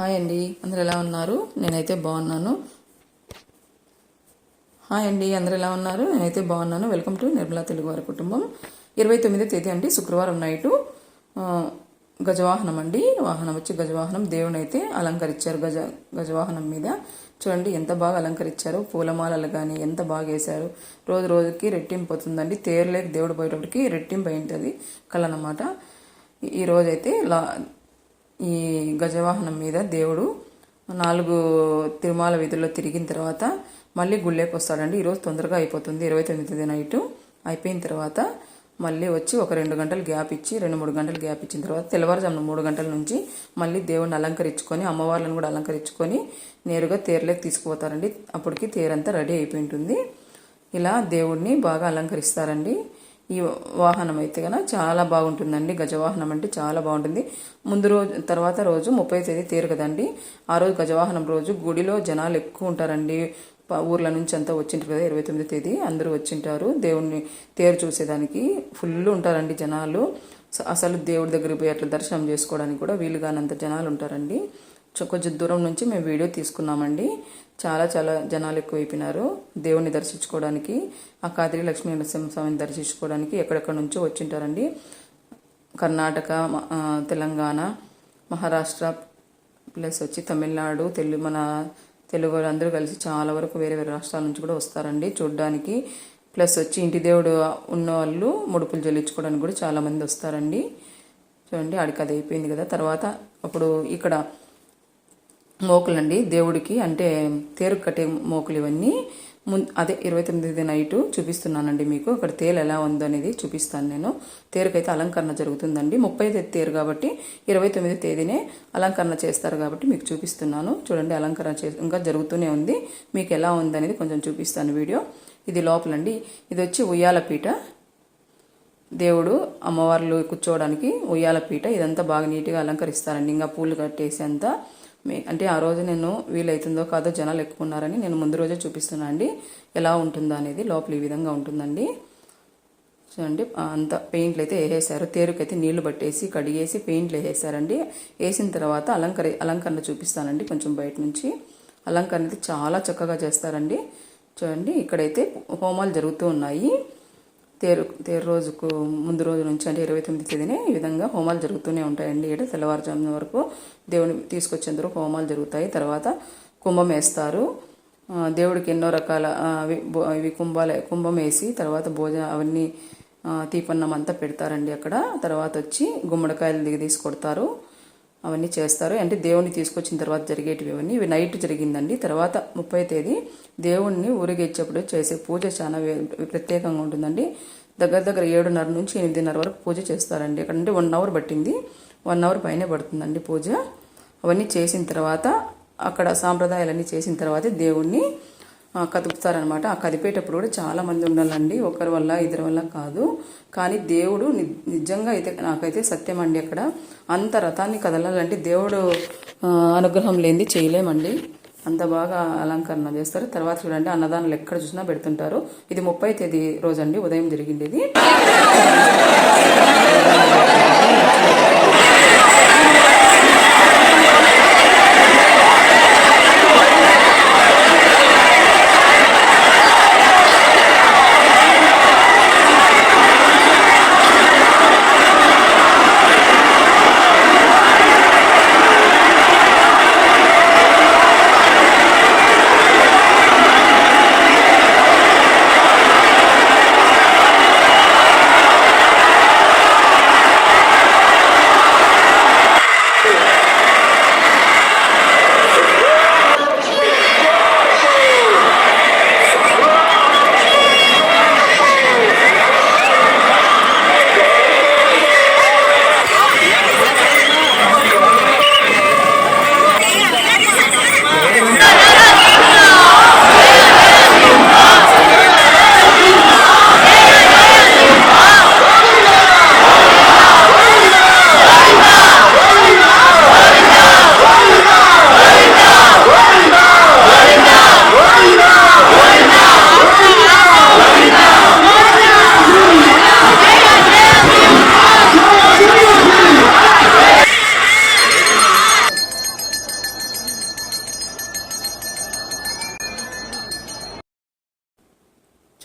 Hi అండి అందరు ఎలా ఉన్నారు? నేనైతే బాగున్నాను. హాయ్ అండి అందరు ఎలా ఉన్నారు? నేనైతే బాగున్నాను. వెల్కమ్ టు నిర్మలా తెలుగు వారి కుటుంబం. ఇరవై తొమ్మిదో తేదీ అండి శుక్రవారం నైటు. గజవాహనం అండి. వాహనం వచ్చి గజవాహనం. దేవుని అయితే అలంకరించారు గజ గజవాహనం మీద. చూడండి ఎంత బాగా అలంకరించారు. పూలమాలలు కానీ ఎంత బాగా వేశారు. రోజు రోజుకి రెట్టింపు అవుతుందండి. తేరులేక దేవుడు పోయేటప్పటికి రెట్టింపు అయింటుంది కళ అన్నమాట ఈరోజైతే లా ఈ గజవాహనం మీద దేవుడు నాలుగు తిరుమల వీధుల్లో తిరిగిన తర్వాత మళ్ళీ గుళ్ళేకి వస్తాడండి. ఈరోజు తొందరగా అయిపోతుంది. ఇరవై తొమ్మిది నైటు అయిపోయిన తర్వాత మళ్ళీ వచ్చి ఒక రెండు గంటలు గ్యాప్ ఇచ్చి రెండు మూడు గంటలు గ్యాప్ ఇచ్చిన తర్వాత తెల్లవారుజామున మూడు గంటల నుంచి మళ్ళీ దేవుడిని అలంకరించుకొని అమ్మవార్లను కూడా అలంకరించుకొని నేరుగా తేరులోకి తీసుకుపోతారండి. అప్పటికి తేరంతా రెడీ అయిపోయి ఉంటుంది ఇలా దేవుడిని బాగా అలంకరిస్తారండి. ఈ వాహనం అయితే కనుక చాలా బాగుంటుందండి. గజవాహనం అంటే చాలా బాగుంటుంది. ముందు రోజు తర్వాత రోజు ముప్పై తేదీ తేరు కదండి. ఆ రోజు గజవాహనం రోజు గుడిలో జనాలు ఎక్కువ ఉంటారండి. ఊర్ల నుంచి అంతా వచ్చింటారు కదా ఇరవై తొమ్మిది తేదీ అందరూ వచ్చింటారు. దేవుణ్ణి తేరు చూసేదానికి ఫుల్ ఉంటారండి జనాలు. అసలు దేవుడి దగ్గరికి పోయి అట్లా దర్శనం చేసుకోవడానికి కూడా వీలు కానంత జనాలు ఉంటారండి. కొంచెం దూరం నుంచి మేము వీడియో తీసుకున్నామండి. చాలా చాలా జనాలు ఎక్కువైపోయినారు దేవుణ్ణి దర్శించుకోవడానికి. ఆ కాదిరి లక్ష్మీ నరసింహస్వామిని దర్శించుకోవడానికి ఎక్కడెక్కడ నుంచో వచ్చింటారండి. కర్ణాటక తెలంగాణ మహారాష్ట్ర ప్లస్ వచ్చి తమిళనాడు తెలుగు మన తెలుగు అందరూ కలిసి చాలా వరకు వేరే వేరే రాష్ట్రాల నుంచి కూడా వస్తారండి చూడడానికి. ప్లస్ వచ్చి ఇంటి దేవుడు ఉన్న వాళ్ళు ముడుపులు చెల్లించుకోవడానికి కూడా చాలామంది వస్తారండి. చూడండి ఆడికి అది అయిపోయింది కదా. తర్వాత అప్పుడు ఇక్కడ మోకులండి. దేవుడికి అంటే తేరు కట్టే మోకులు ఇవన్నీ అదే ఇరవై తొమ్మిది నైటు చూపిస్తున్నానండి మీకు. అక్కడ తేలు ఎలా ఉందో అనేది చూపిస్తాను నేను. తేరుకైతే అలంకరణ జరుగుతుందండి. ముప్పై తేదీ తేరు కాబట్టి ఇరవై తొమ్మిది తేదీనే అలంకరణ చేస్తారు కాబట్టి మీకు చూపిస్తున్నాను. చూడండి అలంకరణ చే ఇంకా జరుగుతూనే ఉంది. మీకు ఎలా ఉందనేది కొంచెం చూపిస్తాను వీడియో. ఇది లోపలండి. ఇది వచ్చి ఉయ్యాల పీట. దేవుడు అమ్మవార్లు కూర్చోవడానికి ఉయ్యాల పీట. ఇదంతా బాగా నీట్గా అలంకరిస్తారండి. ఇంకా పూలు కట్టేసి అంతా మీ- అంటే ఆ రోజు నేను వీలైతుందో కాదో జనాలు ఎక్కువ ఉన్నారని నేను ముందు రోజే చూపిస్తున్నా అండి. ఎలా ఉంటుందో అనేది లోపల ఈ విధంగా ఉంటుందండి. చూడండి అంత పెయింట్లు అయితే వేసేసారు. తేరుకైతే నీళ్ళు పట్టేసి కడిగేసి పెయింట్లు వేసేసారండి. వేసిన తర్వాత అలంకరి అలంకరణ చూపిస్తానండి కొంచెం బయట నుంచి. అలంకరణ అయితే చాలా చక్కగా చేస్తారండి. చూడండి ఇక్కడైతే హోమాలు జరుగుతూ ఉన్నాయి. తేరు తేరు రోజుకు ముందు రోజు నుంచి అంటే ఇరవై తొమ్మిది తేదీని ఈ విధంగా హోమాలు జరుగుతూనే ఉంటాయండి. ఇక్కడ తెల్లవారుజామున వరకు దేవుని తీసుకొచ్చేందుకు హోమాలు జరుగుతాయి. తర్వాత కుంభం వేస్తారు. దేవుడికి ఎన్నో రకాల అవి ఇవి కుంభాల కుంభం వేసి తర్వాత భోజనం అవన్నీ తీపన్నం అంతా పెడతారండి అక్కడ. తర్వాత వచ్చి గుమ్మడికాయలు దిగి తీసుకొడతారు అవన్నీ చేస్తారు. అంటే దేవుణ్ణి తీసుకొచ్చిన తర్వాత జరిగేటివి ఇవన్నీ ఇవి నైట్ జరిగిందండి. తర్వాత ముప్పై తేదీ దేవుణ్ణి ఊరేగించేప్పుడు చేసే పూజ చాలా ప్రత్యేకంగా ఉంటుందండి. దగ్గర దగ్గర ఏడున్నర నుంచి ఎనిమిదిన్నర వరకు పూజ చేస్తారండి. అక్కడ అంటే వన్ అవర్ పట్టింది. వన్ అవర్ పైనే పడుతుందండి పూజ. అవన్నీ చేసిన తర్వాత అక్కడ సాంప్రదాయాలన్నీ చేసిన తర్వాత దేవుణ్ణి కదుపుతారనమాట ఆ కదిపేటప్పుడు కూడా చాలా మంది ఉండాలండి. ఒకరి వల్ల ఇద్దరి వల్ల కాదు. కానీ దేవుడు ని- నిజంగా అయితే నాకైతే సత్యం అండి అక్కడ. అంత రథాన్ని కదలాలంటే దేవుడు అనుగ్రహం లేనిది చేయలేమండి. అంత బాగా అలంకరణ చేస్తారు. తర్వాత చూడండి అన్నదానాలు ఎక్కడ చూసినా పెడుతుంటారు. ఇది ముప్పై తేదీ రోజండి ఉదయం జరిగిండేది.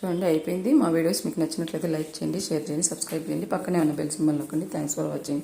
చూడండి అయిపోయింది. మా వీడియోస్ మీకు నచ్చినట్లయితే లైక్ చేయండి షేర్ చేయండి సబ్స్క్రైబ్ చేయండి. పక్కనే ఉన్న బెల్ సింబల్ నొక్కండి. Thanks for watching